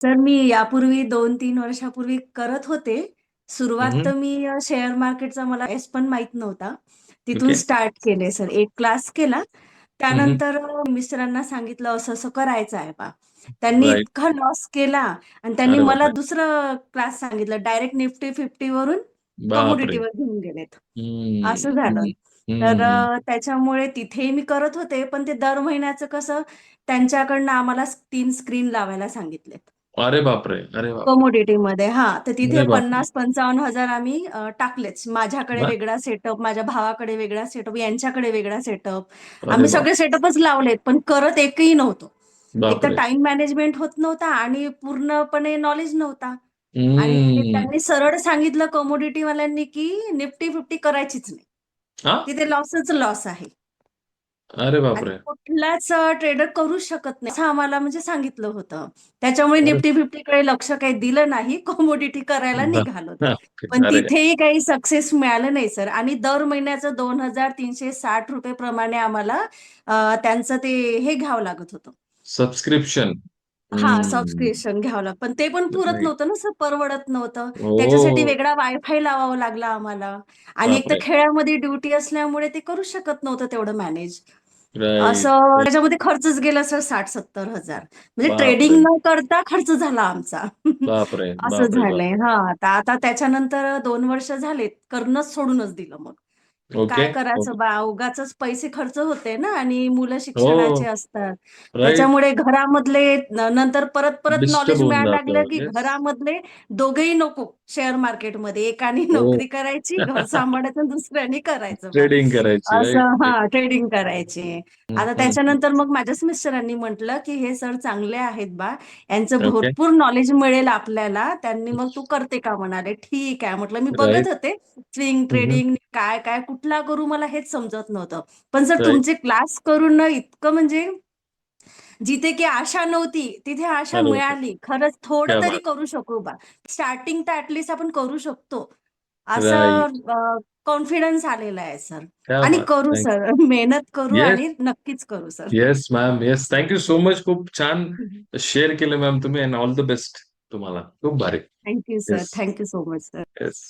तर मी यापूर्वी 2-3 वर्षापूर्वी करत होते. सुरुवात हं. तर मी अ, शेअर मार्केटचा मला एस पण माहीत नव्हता. तिथून ओके. स्टार्ट केले सर. एक क्लास केला. हं, हं. त्यानंतर अ, मिस्टरांना सांगितलं असं-असं करायचं आहे बा. त्यांनी राइट. इतका लॉस केला आणि त्यांनी अरे मला बापरे! दुसरं क्लास सांगितलं. डायरेक्ट निफ्टी 50 वरून बापरे! कमोडिटीवर घेऊन गेलेत. असं झालं. हं, तर हं. अ, त्याच्यामुळे तिथेही मी करत होते, पण ते दर महिन्याचं कसं त्यांच्याकडनं आम्हाला 3 स्क्रीन लावायला सांगितलेत. अरे बापरे! अरे बापरे! कमोडिटीमध्ये हां, तर तिथे अरे बापरे! 50,000-55,000 आम्ही अ, टाकलेच. माझ्याकडे! वेगळा सेटअप, माझ्या भावाकडे वेगळा सेटअप, यांच्याकडे वेगळा सेटअप. अरे आम्ही सगळे सेटअपच लावलेत, पण करत एकही नव्हतो. एक तर बापरे! टाईम मॅनेजमेंट होत नव्हता आणि पूर्णपणे नॉलेज नव्हता. आणि हम्म. त्यांनी सरळ सांगितलं कमोडिटीवाल्यांनी, की निफ्टी 50 करायचीच नाही. हां? तिथे लॉसच लॉस आहे. अरे आणि बापरे! कुठलाच अ, ट्रेडर करूच शकत नाही, असं आम्हाला म्हणजे सांगितलं होतं. त्याच्यामुळे अरे निफ्टी 50 कडे लक्ष काही दिलं नाही. कमोडिटी करायला! निघालो. हां. पण अरे! तिथेही काही सक्सेस मिळालं नाही सर आणि दर महिन्याचं ₹2,360 प्रमाणे आम्हाला अ, त्यांचं ते हे घ्यावं लागत होतं. सबस्क्रिप्शन. हां, हम्म. सबस्क्रिप्शन घ्यावं लागतं. पण ते पण पुरत राइट. नव्हतं ना सर, परवडत नव्हतं. त्याच्यासाठी ओह! वेगळा वायफाय लावावा लागला आम्हाला आणि एक तर बापरे! खेड्यामध्ये ड्युटी असल्यामुळे ते करूच शकत नव्हतं तेवढं मॅनेज. असं. त्याच्यामध्ये खर्चच गेला सर 60,000-70,000 म्हणजे ट्रेडिंग बापरे! न करता खर्च झाला आमचा. बापरे! असं बापरे बाप! झालंय. हां, तर आता त्याच्यानंतर 2 वर्ष झालेत. करणंच सोडूनच दिलं मग. ओके, काय करायचं ओके. बा उगाचच पैसे खर्च होते ना आणि मुलं शिक्षणाचे हो. असतात. राइट. त्याच्यामुळे घरामधले न नंतर परत-परत डिस्टर्ब नॉलेज होऊन मिळायला लागलं, जातं. की येस. घरामधले दोघंही नको शेअर मार्केटमध्ये. एकाने हो. नोकरी करायची, घर सांभाळायचं आणि दुसऱ्याने करायचं बा. ट्रेडिंग करायची. राइट, असं राइट. हां, ट्रेडिंग करायची. हं, आता हं, हं. त्याच्यानंतर मग माझ्याच मिस्टरांनी म्हटलं, की "हे सर चांगले आहेत बा. यांचं ओके. भरपूर नॉलेज मिळेल आपल्याला. त्यांनी मग तू करते का?" म्हणाले. "ठीक आहे." म्हटलं मी बघत राइट. होते स्विंग हं, हं. ट्रेडिंग काय-काय, कुठला करू मला हेच समजत नव्हतं. पण सर. तुमचे क्लास करून ना इतकं म्हणजे जिथे की आशा नव्हती, तिथे आशा! मिळाली. खरंच थोडं क्या तरी! करू शकू बा. स्टार्टिंग तर ॲट लीस्ट आपण करू शकतो. असं कॉन्फिडन्स आलेला आहे सर क्या आणि! करू सर. मेहनत करू. आणि नक्कीच करू sir. Yes ma'am. Yes. Thank you so much. खूप छान. शेअर केलं मॅम तुम्ही अँड ऑल द बेस्ट तुम्हाला. खूप भारी. Thank you sir. Yes. Thank you so much sir. Yes.